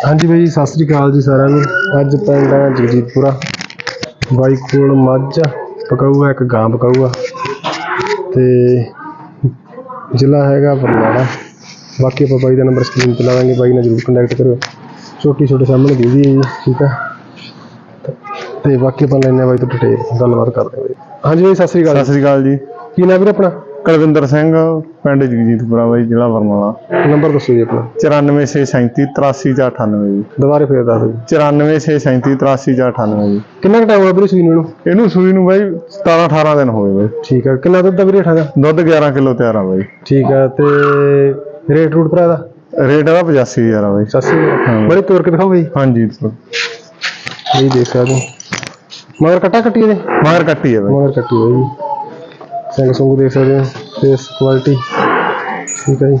ਹਾਂਜੀ ਬਾਈ ਸਤਿ ਸ੍ਰੀ ਅਕਾਲ ਜੀ ਸਾਰਿਆਂ ਨੂੰ। ਅੱਜ ਪਿੰਡ ਆ ਜਗਜੀਤਪੁਰਾ। ਬਾਈ ਕੋਲ ਮੱਝ ਪਕਾਊਗਾ ਇੱਕ ਗਾਂ ਪਕਾਊਗਾ। ਤੇ ਜ਼ਿਲ੍ਹਾ ਹੈਗਾ ਬਰਨਾਲਾ ਬਾਕੀ ਆਪਾਂ ਬਾਈ ਦਾ ਨੰਬਰ ਸਕਰੀਨ ਤੇ ਲਾ ਦਾਂਗੇ ਬਾਈ ਨਾਲ ਜਰੂਰ ਕੰਟੈਕਟ ਕਰਿਓ। ਛੋਟੀ ਛੋਟੇ ਸਾਹਮਣੇ ਦੇ ਦੀ ਜੀ ਠੀਕ ਹੈ? ਤੇ ਬਾਕੀ ਆਪਾਂ ਲੈਣੇ ਬਾਈ ਤੋਂ ਡਿਟੇਲ ਗੱਲਬਾਤ ਕਰਦੇ ਹਾਂ ਬਾਈ। ਹਾਂਜੀ ਬਾਈ ਸਤਿ ਸ੍ਰੀ ਅਕਾਲ ਸਤਿ ਸ੍ਰੀ ਅਕਾਲ ਜੀ। ਕੀ ਨਾਮ ਵੀਰ ਆਪਣਾ? ਕੁਲਵਿੰਦਰ ਸਿੰਘ ਪਿੰਡ ਜਗਜੀਤਪੁਰਾ ਬਾਈ ਜ਼ਿਲ੍ਹਾ ਬਰਨਾਲਾ। ਨੰਬਰ ਦੱਸੋ ਜੀ ਆਪਣਾ। 9467383498 ਜੀ। ਦੁਬਾਰੇ ਫੇਰ ਦੱਸ ਦਿਓ। ਜੀ 9467383498 ਜੀ। ਕਿੰਨਾ ਕੁ ਟਾਈਮ ਹੋਇਆ ਵੀਰੇ ਸੂਈ ਨੂੰ ਇਹਨੂੰ? ਸੂਈ ਨੂੰ ਬਾਈ 17 18 ਦਿਨ ਹੋ ਗਏ ਬਾਈ। ਠੀਕ ਹੈ ਕਿੰਨਾ ਦੁੱਧ ਦਾ ਵੀਰੇ ਠਾਗਾ ਦੁੱਧ 11 ਕਿਲੋ ਤਿਆਰ ਆ ਬਾਈ। ਠੀਕ ਹੈ ਤੇ ਰੇਟ ਰੂਟ ਭਰਾ ਦਾ? ਰੇਟ ਇਹਦਾ 85000 ਆ ਬਾਈ। ਸੱਸੀ ਹਾਂ। ਬੜੀ ਤੋਰ ਕੇ ਦਿਖਾਓ ਬਈ। ਹਾਂਜੀ। ਇਹ ਦੇਖ ਸਕਦੇ ਹੋ। ਮਗਰ ਕੱਟਾ ਕੱਟੀ ਇਹਦੇ? ਮਗਰ ਕੱਟੀ ਆ ਬਾਈ। ਮਗਰ ਕੱਟੀ ਹੋਈ ਜੀ। ਸਿੰਘ ਸੰਗ ਦੇਖ ਸਕਦੇ ਹੋ। ਫੇਸ ਕੁਆਲਿਟੀ ਠੀਕ ਹੈ ਜੀ।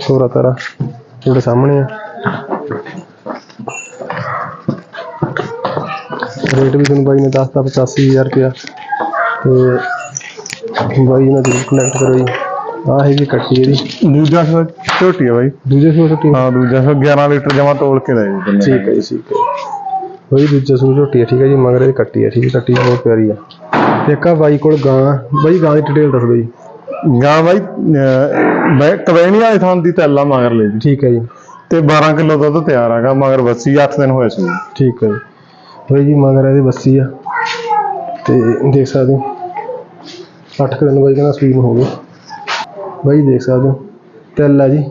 ਸੋਰਾ ਤਾਰਾ ਤੁਹਾਡੇ ਸਾਹਮਣੇ ਆ। ਰੇਟ ਵੀ ਤੁਹਾਨੂੰ ਬਾਈ ਨੇ ਦੱਸਤਾ 85000 ਰੁਪਇਆ। ਤੇ ਬਾਈ ਨਾਲ ਜਰੂਰ ਕਨੈਕਟ ਕਰੋ ਜੀ। ਆਹ ਹੈਗੀ ਕੱਟੀ ਇਹਦੀ। ਦੂਜਾ ਸੂਆ ਝੋਟੀ ਆ ਬਾਈ। ਦੂਜੇ ਸੂਏ ਕੱਟੀ ਹਾਂ ਦੂਜਾ ਸੂਆ 11 ਲੀਟਰ ਜਮਾ ਤੋਲ ਕੇ ਲੈ ਜੀ। ਠੀਕ ਹੈ ਜੀ ਠੀਕ ਹੈ। ਬਈ ਦੂਜਾ ਸੂਰ ਝੋਟੀ ਹੈ ਠੀਕ ਹੈ ਜੀ ਮਗਰ ਇਹ ਕੱਟੀ ਹੈ ਠੀਕ ਹੈ ਕੱਟੀ ਬਹੁਤ ਪਿਆਰੀ ਆ। ਤੇ ਇੱਕ ਆ ਬਾਈ ਕੋਲ ਗਾਂ ਬਾਈ ਗਾਂ ਦੀ ਡਿਟੇਲ ਦੱਸ ਦਿਓ ਜੀ। ਗਾਂ ਬਾਈ ਅਹ, ਮੈਂ ਕਵੈਣੀ ਵਾਲੇ ਥਾਂ ਦੀ ਤੈਲਾ ਮਗਰ ਲੈ ਜੀ ਠੀਕ ਹੈ ਜੀ। ਤੇ 12 ਕਿਲੋ ਦੁੱਧ ਤਿਆਰ ਆਗਾ ਮਗਰ ਬੱਸੀ 8 ਦਿਨ ਹੋਏ ਸੀ। ਠੀਕ ਹੈ ਜੀ। ਬਾਈ ਜੀ ਮਗਰ ਇਹਦੇ ਬੱਸੀ ਆ। ਤੇ ਦੇਖ ਸਕਦੇ ਹੋ 8 ਕੁ ਦਿਨ ਬਾਈ ਕਹਿੰਦਾ ਸਵੀਮ ਹੋ ਗਏ ਬਾਈ ਦੇਖ ਸਕਦੇ ਹੋ ਤਿਲ ਆ ਜੀ।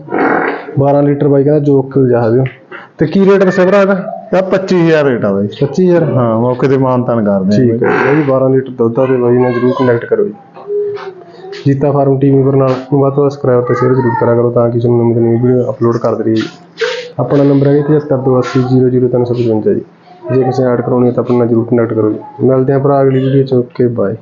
12 ਲੀਟਰ ਬਾਈ ਕਹਿੰਦਾ ਜੋਕ ਕੇ ਜਾ ਸਕਦੇ ਹੋ। ਤੇ ਕੀ ਰੇਟ ਦੱਸਿਆ ਭਰਾ ਇਹਦਾ? ਤਾਂ 25000 ਰੇਟ ਆ ਬਾਈ। 25000 ਹਾਂ ਮੌਕੇ ਤੇ ਮਾਨਤਾਨ ਕਰਦੇ ਆ ਠੀਕ ਹੈ। ਜੀ ਬਾਈ 12 ਲੀਟਰ ਦੁੱਧ ਆ ਤੇ ਬਾਈ ਨਾਲ ਜਰੂਰ ਕੰਟੈਕਟ ਕਰੋ ਜੀ। ਜੀਤਾ ਫਾਰਮ ਟੀਵੀ ਪਰ ਨਾਲ ਨੂੰ ਵੱਧ ਤੋਂ ਵੱਧ ਸਬਸਕ੍ਰਾਈਬ ਤੇ ਸ਼ੇਅਰ ਜਰੂਰ ਕਰਿਆ ਕਰੋ ਤਾਂ ਕਿ ਤੁਹਾਨੂੰ ਨਵੀਂ ਨਵੀਂ ਵੀਡੀਓ ਅਪਲੋਡ ਕਰਦੇ ਰਹੀਏ। ਆਪਣਾ ਨੰਬਰ ਹੈ 7528000355 ਜੀ। ਜੇ ਕਿਸੇ ਐਡ ਕਰਾਉਣੀ ਹੈ ਤਾਂ ਆਪਣਾ ਜਰੂਰ ਕੰਟੈਕਟ ਕਰੋ ਜੀ। ਮਿਲਦੇ ਹਾਂ ਭਰਾ ਅਗਲੀ ਵੀਡੀਓ ਚ। Okay bye